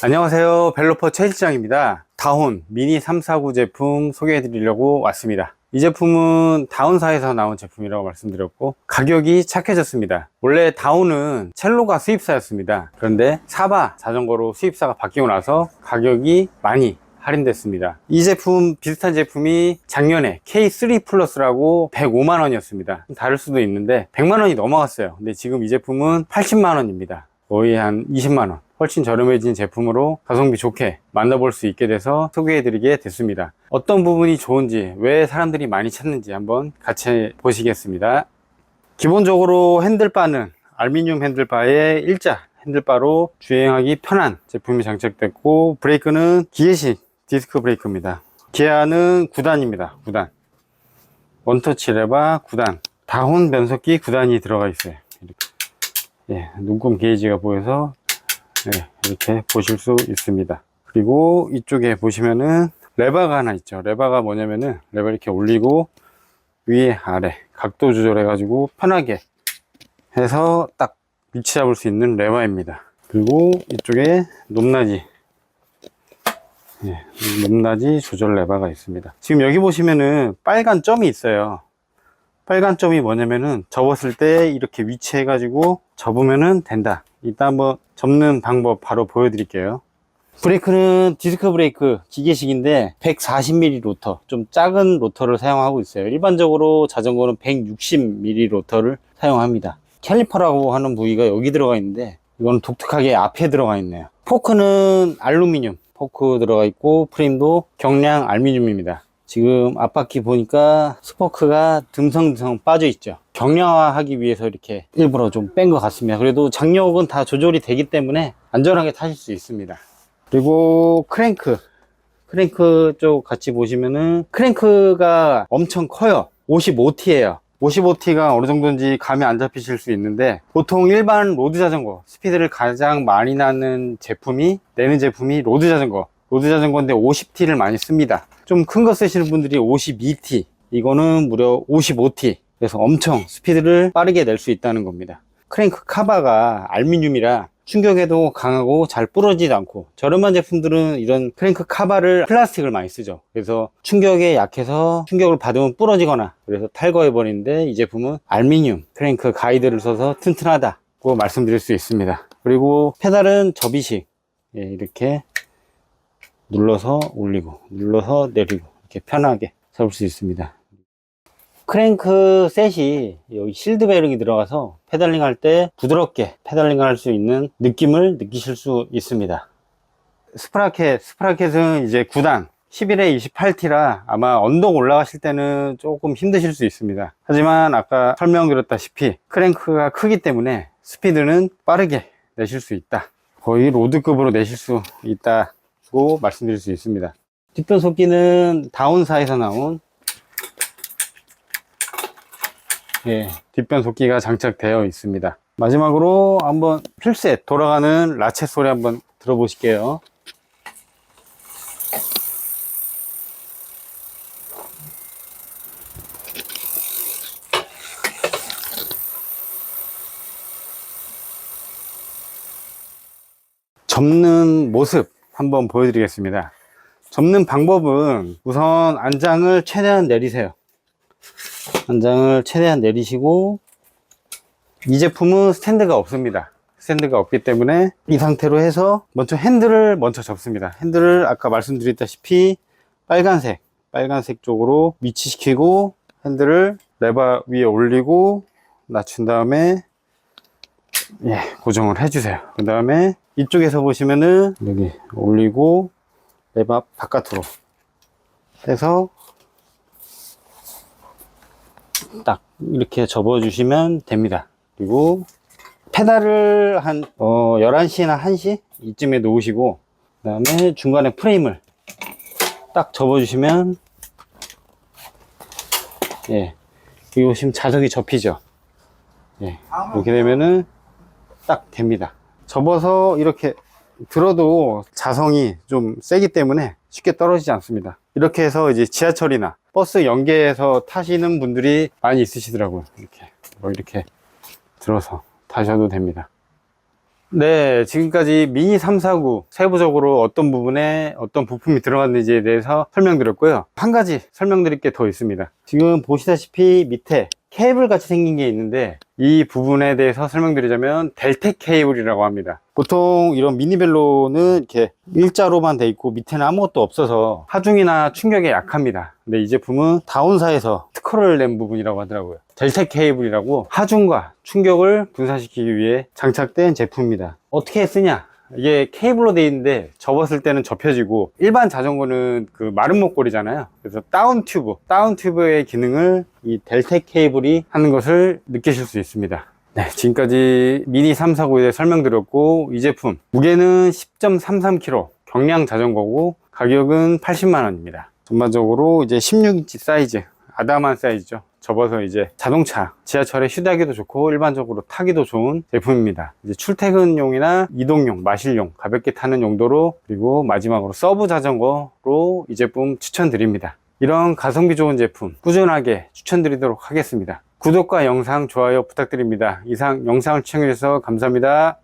안녕하세요. 벨로퍼 최 실장입니다. 다혼 미니 349 제품 소개해 드리려고 왔습니다. 이 제품은 다운사에서 나온 제품이라고 말씀드렸고 가격이 착해졌습니다. 원래 다운은 첼로가 수입사였습니다. 그런데 사바 자전거로 수입사가 바뀌고 나서 가격이 많이 할인됐습니다. 이 제품 비슷한 제품이 작년에 K3 플러스라고 105만 원이었습니다. 다를 수도 있는데 100만 원이 넘어갔어요. 근데 지금 이 제품은 80만 원입니다 거의 한 20만 원. 훨씬 저렴해진 제품으로 가성비 좋게 만나볼 수 있게 돼서 소개해 드리게 됐습니다. 어떤 부분이 좋은지 왜 사람들이 많이 찾는지 한번 같이 보시겠습니다. 기본적으로 핸들바는 알루미늄 핸들바에 일자 핸들바로 주행하기 편한 제품이 장착됐고 브레이크는 기계식 디스크 브레이크입니다. 기아는 9단입니다. 9단. 원터치 레바 9단. 다혼 변속기 9단이 들어가 있어요. 이렇게. 예, 눈금 게이지가 보여서 네, 이렇게 보실 수 있습니다. 그리고 이쪽에 보시면은 레바가 하나 있죠. 레바가 뭐냐면은 레바 이렇게 올리고 위에 아래 각도 조절해 가지고 편하게 해서 딱 위치 잡을 수 있는 레바입니다. 그리고 이쪽에 높낮이 예, 높낮이 조절 레바가 있습니다. 지금 여기 보시면은 빨간 점이 있어요. 빨간 점이 뭐냐면은 접었을 때 이렇게 위치해 가지고 접으면은 된다. 이따 한번 접는 방법 바로 보여드릴게요. 브레이크는 디스크 브레이크 기계식인데 140mm 로터 좀 작은 로터를 사용하고 있어요. 일반적으로 자전거는 160mm 로터를 사용합니다. 캘리퍼라고 하는 부위가 여기 들어가 있는데 이건 독특하게 앞에 들어가 있네요. 포크는 알루미늄 포크 들어가 있고 프레임도 경량 알루미늄입니다 지금 앞바퀴 보니까 스포크가 듬성듬성 빠져 있죠. 경량화하기 위해서 이렇게 일부러 좀 뺀 것 같습니다. 그래도 장력은 다 조절이 되기 때문에 안전하게 타실 수 있습니다. 그리고 크랭크. 크랭크 쪽 같이 보시면은 크랭크가 엄청 커요. 55T예요. 55T가 어느 정도인지 감이 안 잡히실 수 있는데 보통 일반 로드 자전거 스피드를 가장 많이 나는 제품이 내는 제품이 로드 자전거 로드 자전거인데 50T를 많이 씁니다. 좀 큰 거 쓰시는 분들이 52T 이거는 무려 55T 그래서 엄청 스피드를 빠르게 낼 수 있다는 겁니다. 크랭크 카바가 알루미늄이라 충격에도 강하고 잘 부러지지 않고 저렴한 제품들은 이런 크랭크 카바를 플라스틱을 많이 쓰죠. 그래서 충격에 약해서 충격을 받으면 부러지거나 그래서 탈거해 버리는데 이 제품은 알루미늄 크랭크 가이드를 써서 튼튼하다고 말씀드릴 수 있습니다. 그리고 페달은 접이식. 예, 이렇게 눌러서 올리고 눌러서 내리고 이렇게 편하게 잡을 수 있습니다. 크랭크 셋이 여기 실드 베어링이 들어가서 페달링 할 때 부드럽게 페달링 할 수 있는 느낌을 느끼실 수 있습니다. 스프라켓 스프라켓은 이제 9단 11에 28T라 아마 언덕 올라가실 때는 조금 힘드실 수 있습니다. 하지만 아까 설명드렸다시피 크랭크가 크기 때문에 스피드는 빠르게 내실 수 있다. 거의 로드급으로 내실 수 있다 고 말씀드릴 수 있습니다. 뒷변속기는 다운사에서 나온 예, 뒷변속기가 장착되어 있습니다. 마지막으로 한번 필셋 돌아가는 라쳇 소리 한번 들어보실게요. 접는 모습 한번 보여드리겠습니다. 접는 방법은 우선 안장을 최대한 내리세요. 안장을 최대한 내리시고 이 제품은 스탠드가 없습니다. 스탠드가 없기 때문에 이 상태로 해서 먼저 핸들을 먼저 접습니다. 핸들을 아까 말씀드렸다시피 빨간색 빨간색 쪽으로 위치시키고 핸들을 레버 위에 올리고 낮춘 다음에 예, 고정을 해주세요. 그 다음에 이쪽에서 보시면은 여기 올리고 레바 바깥으로 해서 딱 이렇게 접어 주시면 됩니다. 그리고 페달을 한 어, 11시나 1시 이쯤에 놓으시고 그 다음에 중간에 프레임을 딱 접어 주시면 예, 여기 보시면 자석이 접히죠. 예, 이렇게 되면은 딱 됩니다. 접어서 이렇게 들어도 자성이 좀 세기 때문에 쉽게 떨어지지 않습니다. 이렇게 해서 이제 지하철이나 버스 연계해서 타시는 분들이 많이 있으시더라고요. 이렇게 뭐 이렇게 들어서 타셔도 됩니다. 네, 지금까지 미니 349 세부적으로 어떤 부분에 어떤 부품이 들어갔는지에 대해서 설명드렸고요. 한 가지 설명드릴 게 더 있습니다. 지금 보시다시피 밑에 케이블 같이 생긴 게 있는데 이 부분에 대해서 설명드리자면 델텍 케이블이라고 합니다. 보통 이런 미니벨로는 이렇게 일자로만 돼 있고 밑에는 아무것도 없어서 하중이나 충격에 약합니다. 근데 이 제품은 다운사에서 특허를 낸 부분이라고 하더라고요. 델텍 케이블이라고 하중과 충격을 분산시키기 위해 장착된 제품입니다. 어떻게 쓰냐? 이게 케이블로 되어 있는데 접었을 때는 접혀지고 일반 자전거는 그 마른 목걸이잖아요. 그래서 다운 튜브, 다운 튜브의 기능을 이 델텍 케이블이 하는 것을 느끼실 수 있습니다. 네, 지금까지 미니 349에 대해 설명드렸고 이 제품 무게는 10.33kg 경량 자전거고 가격은 80만 원입니다. 전반적으로 이제 16인치 사이즈 아담한 사이즈죠. 접어서 이제 자동차, 지하철에 휴대하기도 좋고 일반적으로 타기도 좋은 제품입니다. 이제 출퇴근용이나 이동용, 마실용, 가볍게 타는 용도로 그리고 마지막으로 서브 자전거로 이 제품 추천드립니다. 이런 가성비 좋은 제품 꾸준하게 추천드리도록 하겠습니다. 구독과 영상, 좋아요 부탁드립니다. 이상 영상을 시청해주셔서 감사합니다.